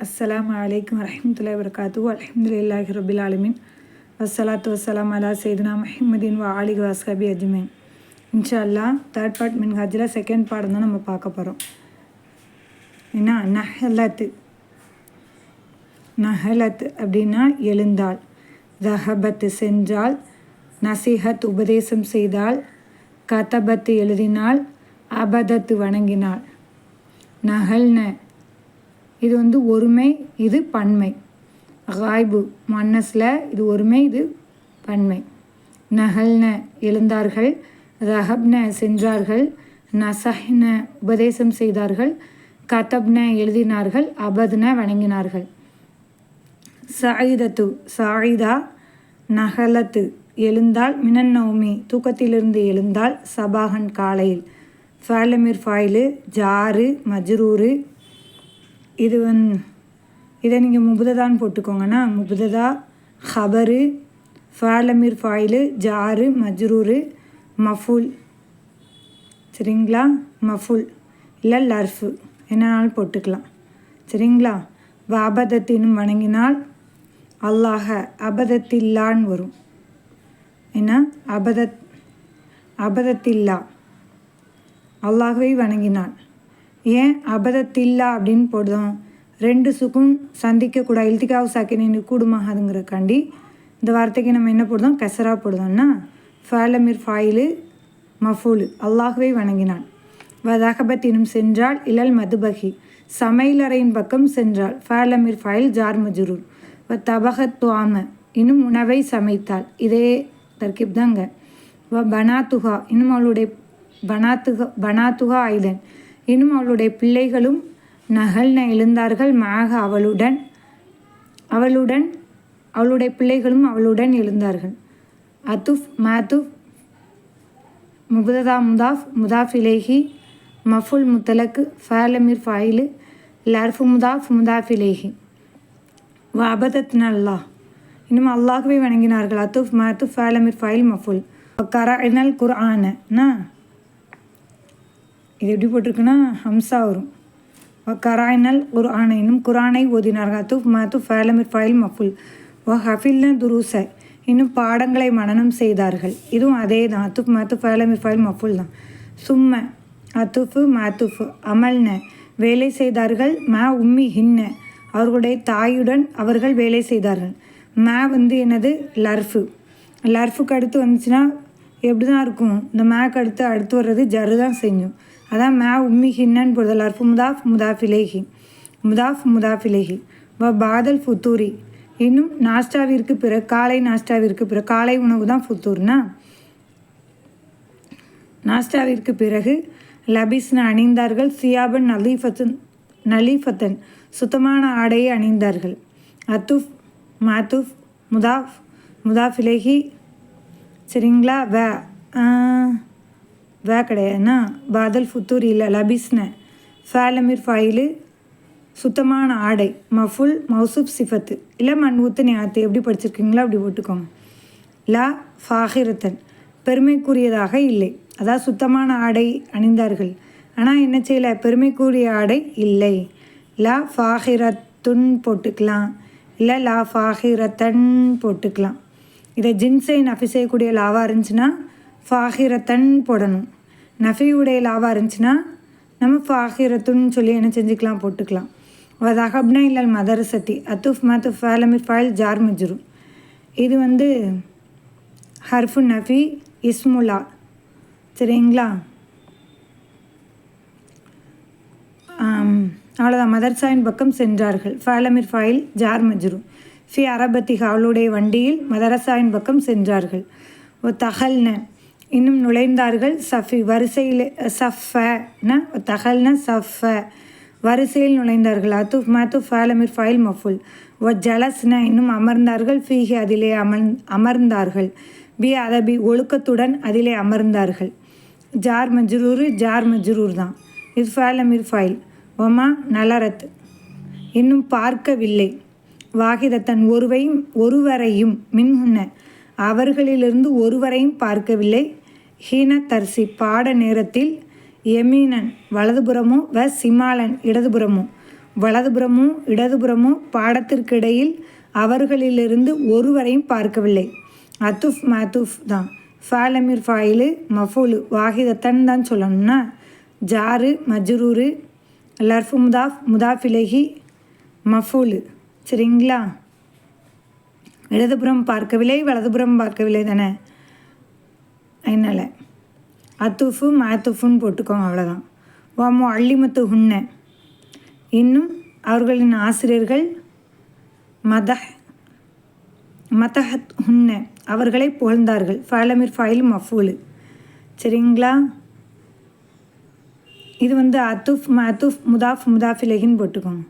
அஸ்லாம் வலைக்கம் வரமத்துல்லா வரகாத்து அலமதுல்லாஹி ரபில் ஆலமின் வஸ்ஸலாத்து வஸ்ஸலாம் அலா சைதுனா முஹம்மதின் வா ஆலிக வாஸ்கபி அஜ்மீன் இன்ஷா அல்லா தேர்ட் பார்ட் மின் ஹஜ்ல செகண்ட் பாடம் தான் நம்ம பார்க்க போகிறோம் என்ன நஹலத்து நஹலத் அப்படின்னா எழுந்தாள் ரஹபத்து சென்றால் நசிஹத் உபதேசம் செய்தால் கதபத்து எழுதினாள் அபதத்து வணங்கினாள் நகல்ன இது வந்து ஒருமை இது பன்மை. காய்பு மன்னஸில் இது ஒருமை இது பன்மை. நகல்ன எழுந்தார்கள். ரஹப்ன சென்றார்கள். நசஹ்ன உபதேசம் செய்தார்கள். கதப்ன எழுதினார்கள். அபத்ன வணங்கினார்கள். சாயிதத்து சாயிதா நகலத்து எழுந்தால் மினன் நௌமி தூக்கத்திலிருந்து எழுந்தால் சபாகன் காலையில். ஃபேலமிர் ஃபாயிலு ஜாரு மஜ்ரூரு இது வந் இதை நீங்கள் முபுததான்னு போட்டுக்கோங்கன்னா முபுததா ஹபரு ஃபாலமீர் ஃபாயிலு ஜாரு மஜ்ரூரு மஃபுல். சரிங்களா? மஃபுல். இல்லை லர்ஃபு. என்னன்னாலும் போட்டுக்கலாம். சரிங்களா? அபதத்தினும் வணங்கினால் அல்லாஹ அபதத்தில்லான்னு வரும். என்ன? அபதத் அபதத்தில்லா. அல்லாஹவை வணங்கினான். ஏன் அபதத்தில்லா அப்படின்னு போடுதோம் ரெண்டு சுக்கும் சந்திக்கக்கூடாது இல்திகாவு சாக்கினு கூடுமாகாதுங்கிறக்காண்டி இந்த வார்த்தைக்கு நம்ம என்ன போடுதோம் கசரா போடுதோம்னா ஃபேலமிர் ஃபாயிலு மஃபூலு அல்லாஹுவை வணங்கினான். வதகபத்தினும் சென்றால் இளல் மதுபகி சமையலறையின் பக்கம் சென்றாள் ஃபேலமிர் ஃபாயில் ஜார் மஜுரூர். வ தபகத் துவாம இன்னும் உணவை சமைத்தாள் இதே தர்கிப் தாங்க. வ பனாத்துகா இன்னும் அவளுடைய பனாத்துகா பனாத்துகா ஐலன் இன்னும் அவளுடைய பிள்ளைகளும் நகல்ன எழுந்தார்கள். மாக அவளுடன் அவளுடன் அவளுடைய பிள்ளைகளும் அவளுடன் எழுந்தார்கள். அத்துஃப் மாத்துஃப் முபுததா முதாஃப் முதாஃப் இலேஹி மஃபுல் முத்தலக்கு ஃபேலமீர் ஃபாயிலு லர்ஃபு முதாஃப் முதாஃப் இலேஹி. வபதத்ன அல்லாஹ். இன்னும் அல்லாஹ்வே வணங்கினார்கள். அத்துஃப் மாத்துஃப் ஃபேலமீர் ஃபாயில் மஃபுல். கரா இனல் குர்ஆனா. இது எப்படி போட்டிருக்குன்னா ஹம்சா வரும். கராயினல் குர்ஆனை இன்னும் குரானை ஓதினார்கள். அத்துஃப் மாத்து ஃபேலமிர் ஃபைல் மஃபுல். ஓ ஹஃபில்ன துருச இன்னும் பாடங்களை மனனம் செய்தார்கள். இதுவும் அதே தான். அத்துப் மாத்து ஃபேலமிர் ஃபைல் மஃபுல் தான். சும்ம அத்துஃபு மாத்துஃபு அமல்ன வேலை செய்தார்கள். மா உம்மி ஹின்ன அவர்களுடைய தாயுடன் அவர்கள் வேலை செய்தார்கள். மே வந்து என்னது? லர்ஃபு. லர்ஃபுக்கு அடுத்து வந்துச்சுன்னா எப்படி தான் இருக்கும்? இந்த மேக்கு அடுத்து அடுத்து வர்றது ஜரு தான் செஞ்சும். அதான் மே உம்மி ஹின்னன் பொறுதல் அர்ஃபு முதாஃப் முதாஃபிலேஹி முதாஃப் முதாஃபிலேஹி வ பாதல் ஃபுத்தூரி. இன்னும் நாஸ்டாவிற்கு பிறகு காலை நாஸ்டாவிற்கு பிற காலை உணவு தான் ஃபுத்தூர்னா? நாஸ்டாவிற்கு பிறகு லபிஸ்ன அணிந்தார்கள் சியாபன் நலீஃபத்தன் நலீஃபத்தன் சுத்தமான ஆடையை அணிந்தார்கள். அத்துஃப் மாத்துஃப் முதாஃப் முதாஃபிலேஹி சரிங்களா? வ வே கிடையாதுன்னா பாதல் ஃபுத்தூர் இல்லை லபிஸ்ன ஃபேலமிர் ஃபைலு சுத்தமான ஆடை மஃபுல் மௌசுப் சிஃபத்து. இல்லை மண் ஊத்தனி ஆத்து எப்படி படிச்சிருக்கீங்களோ அப்படி போட்டுக்கோங்க. லா ஃபாகிரத்தன் பெருமைக்குரியதாக இல்லை. அதாவது சுத்தமான ஆடை அணிந்தார்கள். ஆனால் என்ன செய்யலை? பெருமைக்குரிய ஆடை இல்லை. லா ஃபாகிரத்துன் போட்டுக்கலாம். இல்லை லா ஃபாகிரத்தன் போட்டுக்கலாம். இதை ஜின்சை நஃபி செய்யக்கூடிய லாவாக இருந்துச்சுன்னா ஃபாஹிரத்தன் போடணும். நஃபியுடைய லாவாக இருந்துச்சுன்னா நம்ம ஃபாஹிரத்துன்னு சொல்லி என்ன செஞ்சுக்கலாம் போட்டுக்கலாம். வதஹப்னா இல்லல் மதரசத்தி அத்துஃப் மத்துஃப் ஃபேலமிர் ஃபைல் ஜார் மஜ்ரு. இது வந்து ஹர்ஃபு நஃபி இஸ்முலா. சரிங்களா? அவ்வளோதான் மதர்சாவின் பக்கம் சென்றார்கள். ஃபேலமிர் ஃபைல் ஜார் மஜ்ரு. ஃபி அரபத்தி அவளுடைய வண்டியில் மதரசாயின் பக்கம் சென்றார்கள். ஓ தகல்ன இன்னும் நுழைந்தார்கள். சஃபி வரிசையில் சஃபன தகல்ன சஃப வரிசையில் நுழைந்தார்கள். அத்துஃப் மாத்துஃப் ஃபாலமிர் ஃபைல் மஃபுல். ஒ ஜலஸ்ன இன்னும் அமர்ந்தார்கள். ஃபீஹி அதிலே அமர் அமர்ந்தார்கள். பி அதபி ஒழுக்கத்துடன் அதிலே அமர்ந்தார்கள். ஜார் மஜ்ரூரு ஜார் மஜ்ரூர் தான். இது ஃபேலமிர் ஃபைல். ஒமா நலரத். இன்னும் பார்க்கவில்லை. வாகிதத்தன் ஒருவையும் ஒருவரையும் மின்ஹுன்ன. அவர்களிலிருந்து ஒருவரையும் பார்க்கவில்லை. ஹீன தர்சி பாட நேரத்தில் எமீனன் வலதுபுறமும் வ சிமாலன் இடதுபுறமும் வலதுபுறமும் இடதுபுறமும் பாடத்திற்கிடையில் அவர்களிலிருந்து ஒருவரையும் பார்க்கவில்லை. அத்துஃப் மத்துஃப் தான். ஃபாலமிர் ஃபாயிலு மஃபூலு வாஹிதத்தன் தான் சொல்லணும்னா ஜாரு மஜ்ரூரு லர்ஃபு முதாஃப் முதாஃபிலகி மஃபூலு. சரிங்களா? இடதுபுறம் பார்க்கவில்லை வலதுபுறம் பார்க்கவில்லை தானே? என்னால். அத்துஃபு மாத்துஃபுன்னு போட்டுக்கோங்க அவ்வளோதான் வாமோ அள்ளிமத்து ஹுன்ன. இன்னும் அவர்களின் ஆசிரியர்கள் மத மதஹத் ஹுன்ன. அவர்களை புகழ்ந்தார்கள். ஃபாலமிர் ஃபைல் மஃபூலு. சரிங்களா? இது வந்து அத்துஃப் மத்துஃப் முதாஃப் முதாஃபிலகின்னு போட்டுக்கோங்க.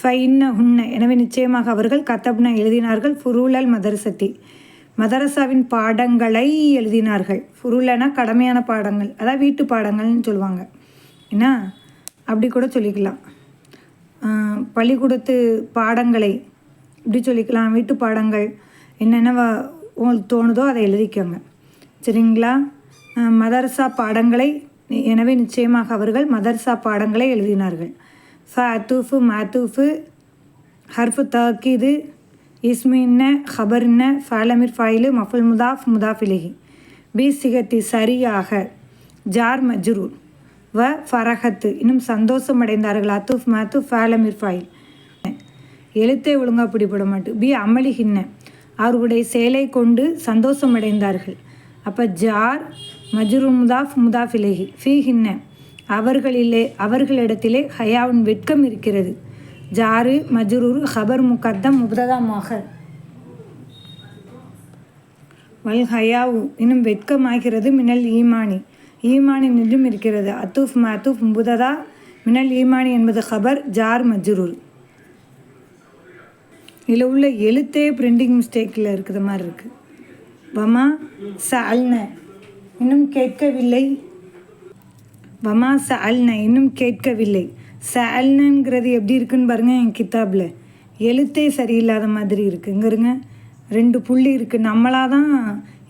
ஃபைன்ன ஹுன்ன. எனவே நிச்சயமாக அவர்கள் கத்தப்ன எழுதினார்கள். ஃபுரூலல் மதரசத்தி. மதரசாவின் பாடங்களை எழுதினார்கள். ஃபுருலனா கடமையான பாடங்கள். அதாவது வீட்டு பாடங்கள்னு சொல்லுவாங்க. என்ன? அப்படி கூட சொல்லிக்கலாம். பள்ளிக்கூடத்து பாடங்களை இப்படி சொல்லிக்கலாம். வீட்டு பாடங்கள் என்னென்ன உங்களுக்கு தோணுதோ அதை எழுதிக்கோங்க. சரிங்களா? மதரசா பாடங்களை எனவே நிச்சயமாக அவர்கள் மதரசா பாடங்களை எழுதினார்கள். ஃப அத்தூஃபு மாத்தூஃபு ஹர்ஃபு தாக்கீது இஸ்மின்ன ஹபர்ன ஃபாலமிர் ஃபாயிலு மஃபுல் முதாஃப் முதாஃபிலிஹி. பி சிகத்தி சரியாக. ஜார் மஜ்ரூர். வ ஃபரஹத்து. இன்னும் சந்தோஷமடைந்தார்கள்? அத்துஃப் மத்து ஃபாலமிர் ஃபாயில் எழுத்தை ஒழுங்காக பிடிபட மாட்டு பி அமளிகின்ன அவர்களுடைய செயலை கொண்டு சந்தோஷமடைந்தார்கள். அப்போ ஜார் மஜ்ரு முதாஃப் முதாஃபிலேஹி. ஃபீஹின்ன. அவர்களிலே அவர்களிடத்திலே ஹயாவின் வெட்கம் இருக்கிறது. ஜாரு மஜ்ரூர் ஹபர் முகத்தம் முபதமாக வல் ஹயாவு இன்னும் வெட்கமாகிறது மினல் ஈமானி. ஈமானி நின்றும் இருக்கிறது. அத்தூஃப் மத்தூஃப் முபுததா மினல் ஈமானி என்பது ஹபர் ஜார் மஜ்ரூர். இதில் உள்ள எழுத்தே பிரிண்டிங் மிஸ்டேக்கில் இருக்கிற மாதிரி இருக்குது வமா ச அல்ன இன்னும் கேட்கவில்லை. வமா ச அல்ன இன்னும் கேட்கவில்லை. சால்னுங்கிறது எப்படி இருக்குன்னு பாருங்கள் என் கித்தாப்பில் எழுத்தே சரியில்லாத மாதிரி இருக்குங்கிறங்க ரெண்டு புள்ளி இருக்குது நம்மளாக தான்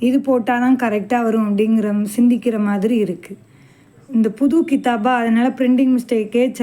இது போட்டால் தான் கரெக்டாக வரும் அப்படிங்கிற சிந்திக்கிற மாதிரி இருக்குது இந்த புது கித்தாபா அதனால் பிரிண்டிங் மிஸ்டேக்கே ச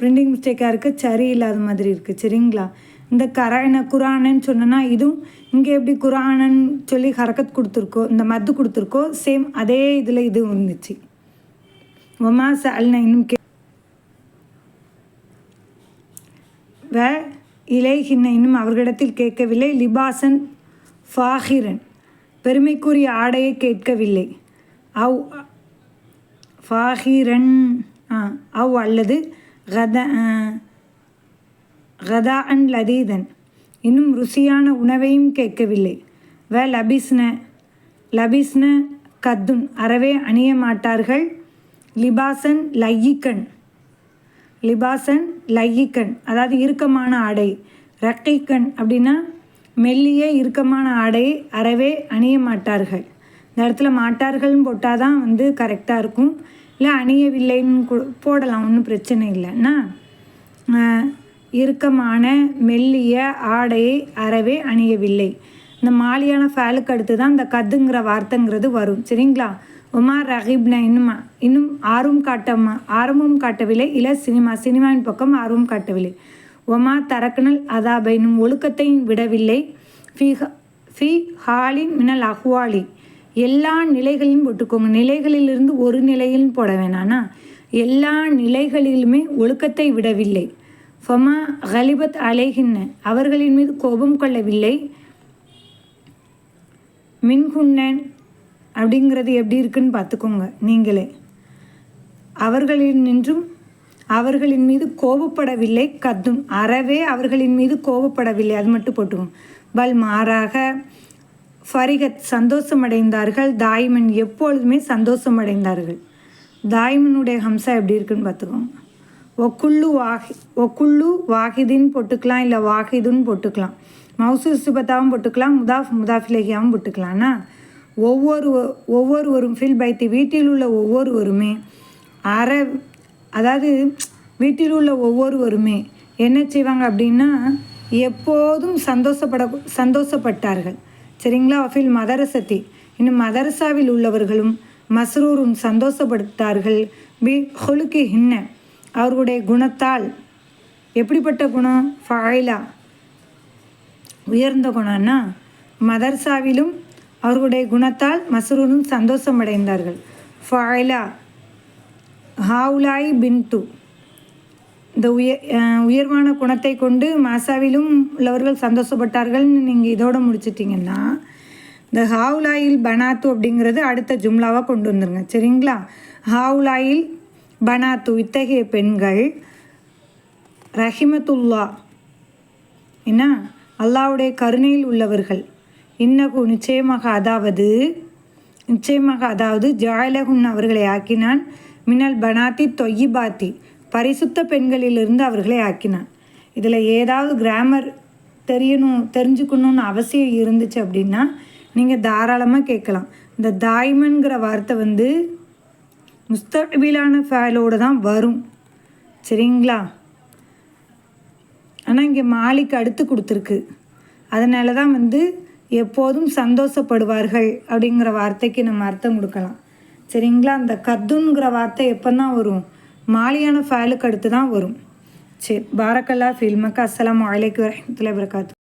பிரிண்டிங் மிஸ்டேக்காக இருக்க சரியில்லாத மாதிரி இருக்குது சரிங்களா? இந்த கரான குரானன்னு சொன்னோன்னா இதுவும் இங்கே எப்படி குரானன்னு சொல்லி ஹரக்கத் கொடுத்துருக்கோ இந்த மத்து கொடுத்துருக்கோ சேம் அதே இதில் இதுவும் இருந்துச்சு ஒமா சால்னா இன்னும் கே வ இலைஹின்ன இன்னும் அவர்களிடத்தில் கேட்கவில்லை. லிபாசன் ஃபாஹிரன் பெருமைக்குரிய ஆடையை கேட்கவில்லை. அவ் ஃபாஹிரன் அவ் அல்லது கத கதா அன் லதீதன். இன்னும் ருசியான உணவையும் கேட்கவில்லை. வ லபிஸ்ன லபிஸ்ன கத்துன். அறவே அணிய மாட்டார்கள். லிபாசன் லையிக்கன். லிபாசன் லையிக்கன் அதாவது இறுக்கமான ஆடை. ரக்கைக்கன் அப்படின்னா மெல்லிய இறுக்கமான ஆடை அறவே அணிய மாட்டார்கள். இந்த இடத்துல மாட்டார்கள்னு போட்டால் தான் வந்து கரெக்டாக இருக்கும். இல்லை அணியவில்லைன்னு போடலாம் ஒன்றும் பிரச்சனை இல்லைன்னா இறுக்கமான மெல்லிய ஆடையை அறவே அணியவில்லை. இந்த மாலியான ஃபேலுக்கு அடுத்து தான் இந்த கதுங்கிற வார்த்தைங்கிறது வரும். சரிங்களா? உமார் ரஹீப்ன இன்னுமா? இன்னும் ஆர்வம் காட்டம்மா ஆர்வமும் காட்டவில்லை. இல்லை சினிமா சினிமாவின் பக்கம் ஆர்வம் காட்டவில்லை. ஒமா தரக்கனல் அதாபை இன்னும் ஒழுக்கத்தை விடவில்லை. ஃபி ஃபி ஹாலின் மினல் அஹ்வாலி. எல்லா நிலைகளையும் போட்டுக்கோங்க நிலைகளிலிருந்து ஒரு நிலையிலும் போட வேணானா? எல்லா நிலைகளிலுமே ஒழுக்கத்தை விடவில்லை. ஃபமா ஹலிபத் அலைகின்ன அவர்களின் மீது கோபம் கொள்ளவில்லை. மின்குன்னன் அப்படிங்கிறது எப்படி இருக்குன்னு பார்த்துக்கோங்க நீங்களே. அவர்களின் நின்றும் அவர்களின் மீது கோபப்படவில்லை கத்தும் அறவே அவர்களின் மீது கோபப்படவில்லை. அது மட்டும் போட்டுக்கோங்க. பல் மாறாக ஃபரிகத் சந்தோஷமடைந்தார்கள் தாய்மன் எப்பொழுதுமே சந்தோஷமடைந்தார்கள். தாய்மனுடைய ஹம்சா எப்படி இருக்குன்னு பார்த்துக்கோங்க. ஒக்குள்ளு வாஹி ஒக்குள்ளு வாஹிதின்னு போட்டுக்கலாம் இல்லை வாஹிதுன்னு போட்டுக்கலாம். மவுசு சுபத்தாவும் போட்டுக்கலாம் முதாஃப் முதாஃபிலேகியாவும் போட்டுக்கலாம்னா ஒவ்வொரு ஒவ்வொருவரும் ஃபில் பைத்து வீட்டில் உள்ள ஒவ்வொருவருமே அற அதாவது வீட்டில் உள்ள ஒவ்வொருவருமே என்ன செய்வாங்க அப்படின்னா எப்போதும் சந்தோஷப்பட சந்தோஷப்பட்டார்கள். சரிங்களா? ஃபில் மதரசத்தி இன்னும் மதரசாவில் உள்ளவர்களும் மஸ்ரூரும் சந்தோஷப்படுத்தார்கள். பி ஹொலுக்கு ஹின்ன அவர்களுடைய குணத்தால் எப்படிப்பட்ட குணம்? ஃபாயிலா உயர்ந்த குணம்னா மதர்சாவிலும் அவர்களுடைய குணத்தால் மசரூரும் சந்தோஷம் அடைந்தார்கள் ஃபாயிலா ஹாவுலாய் பின்து. இந்த உயர் உயர்வான குணத்தை கொண்டு மாசாவிலும் உள்ளவர்கள் சந்தோஷப்பட்டார்கள்னு நீங்கள் இதோடு முடிச்சிட்டிங்கன்னா இந்த ஹாவுலாயில் பனாத்து அப்படிங்கிறது அடுத்த ஜும்லாவாக கொண்டு வந்துருங்க. சரிங்களா? ஹாவுலாயில் பனாத்து இத்தகைய பெண்கள் ரஹிமத்துல்லா என்ன? அல்லாவுடைய கருணையில் உள்ளவர்கள். இன்னகு நிச்சயமாக அதாவது நிச்சயமாக அதாவது ஜாயலகுன் அவர்களை ஆக்கினான். மினல் பனாத்தி தொய்யிபாத்தி பரிசுத்த பெண்களிலிருந்து அவர்களை ஆக்கினான். இதில் ஏதாவது கிராமர் தெரியணும் தெரிஞ்சுக்கணும்னு அவசியம் இருந்துச்சு அப்படின்னா நீங்கள் தாராளமாக கேட்கலாம். இந்த தாய்மன்கிற வார்த்தை வந்து முஸ்தபிலான ஃபேலோடு தான் வரும். சரிங்களா? ஆனால் இங்கே மாலிக்கு அடுத்து கொடுத்துருக்கு. அதனால தான் வந்து எப்போதும் சந்தோஷப்படுவார்கள் அப்படிங்கிற வார்த்தைக்கு நம்ம அர்த்தம் கொடுக்கலாம். சரிங்களா? அந்த கத்துங்கிற வார்த்தை எப்போ தான் வரும் மாலியான ஃபைலுக்கு அடுத்து தான் வரும். சரி பாரக்கல்லா ஃபில்மக்கு அஸ்லாம் வலைக்கு வரமத்துல வபரகாத்து